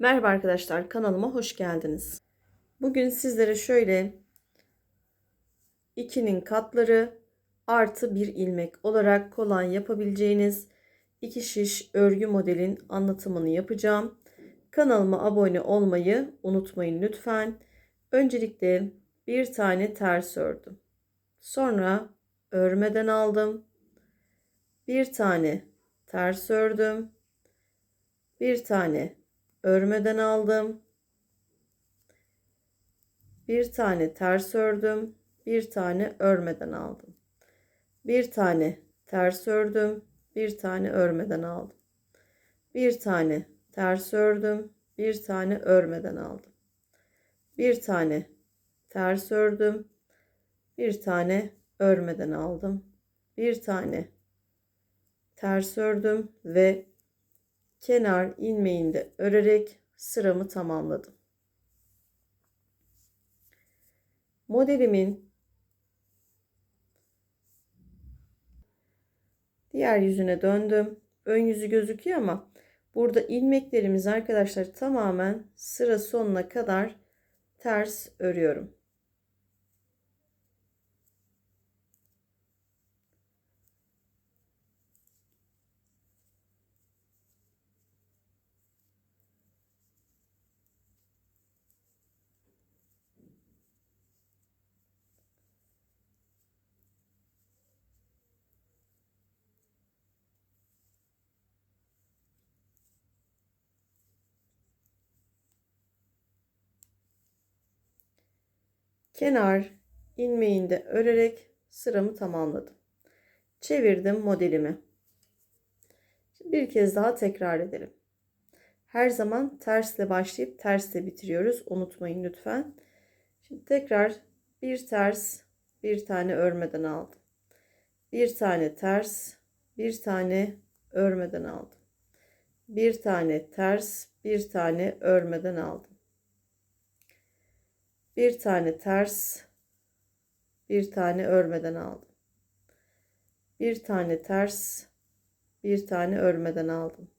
Merhaba arkadaşlar kanalıma hoş geldiniz. Bugün sizlere şöyle 2'nin katları artı bir ilmek olarak kolay yapabileceğiniz iki şiş örgü modelin anlatımını yapacağım. Kanalıma abone olmayı unutmayın lütfen. Öncelikle bir tane ters ördüm. Sonra örmeden aldım. Bir tane ters ördüm. Bir tane örmeden aldım. Bir tane ters ördüm. Bir tane örmeden aldım. Bir tane ters ördüm. Bir tane örmeden aldım. Bir tane ters ördüm. Bir tane örmeden aldım. Bir tane ters ördüm. Bir tane örmeden aldım. Bir tane ters ördüm ve kenar ilmeğinde örerek sıramı tamamladım. Modelimin diğer yüzüne döndüm. Ön yüzü gözüküyor ama burada ilmeklerimiz arkadaşlar tamamen sıra sonuna kadar ters örüyorum. Kenar ilmeğinde örerek sıramı tamamladım. Çevirdim modelimi. Bir kez daha tekrar edelim. Her zaman tersle başlayıp tersle bitiriyoruz. Unutmayın lütfen. Şimdi tekrar bir ters, bir tane örmeden aldım. Bir tane ters, bir tane örmeden aldım. Bir tane ters, bir tane örmeden aldım bir tane ters bir tane örmeden aldım. Bir tane ters bir tane örmeden aldım.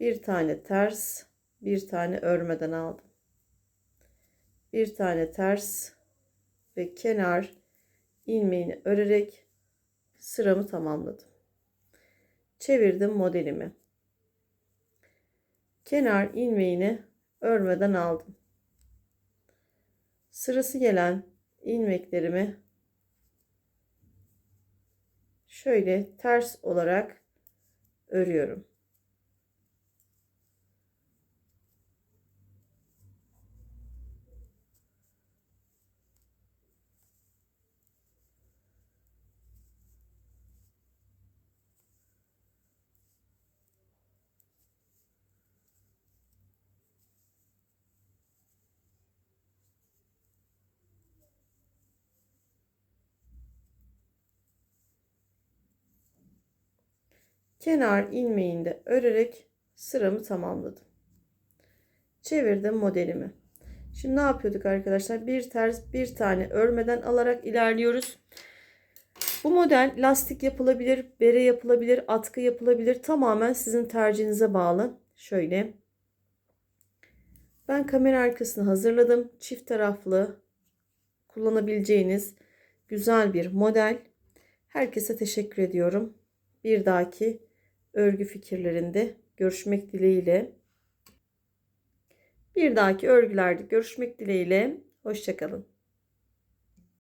Bir tane ters bir tane örmeden aldım. Bir tane ters ve kenar ilmeğini örerek sıramı tamamladım. Çevirdim modelimi. Kenar ilmeğini örmeden aldım sırası gelen ilmeklerimi şöyle ters olarak örüyorum. Kenar ilmeğinde örerek sıramı tamamladım. Çevirdim modelimi. Şimdi ne yapıyorduk arkadaşlar? Bir ters bir tane örmeden alarak ilerliyoruz. Bu model lastik yapılabilir, bere yapılabilir, atkı yapılabilir. Tamamen sizin tercihinize bağlı. Şöyle. Ben kamera arkasını hazırladım. Çift taraflı kullanabileceğiniz güzel bir model. Herkese teşekkür ediyorum. Bir dahaki örgü fikirlerinde görüşmek dileğiyle. Bir dahaki örgülerde görüşmek dileğiyle. Hoşçakalın.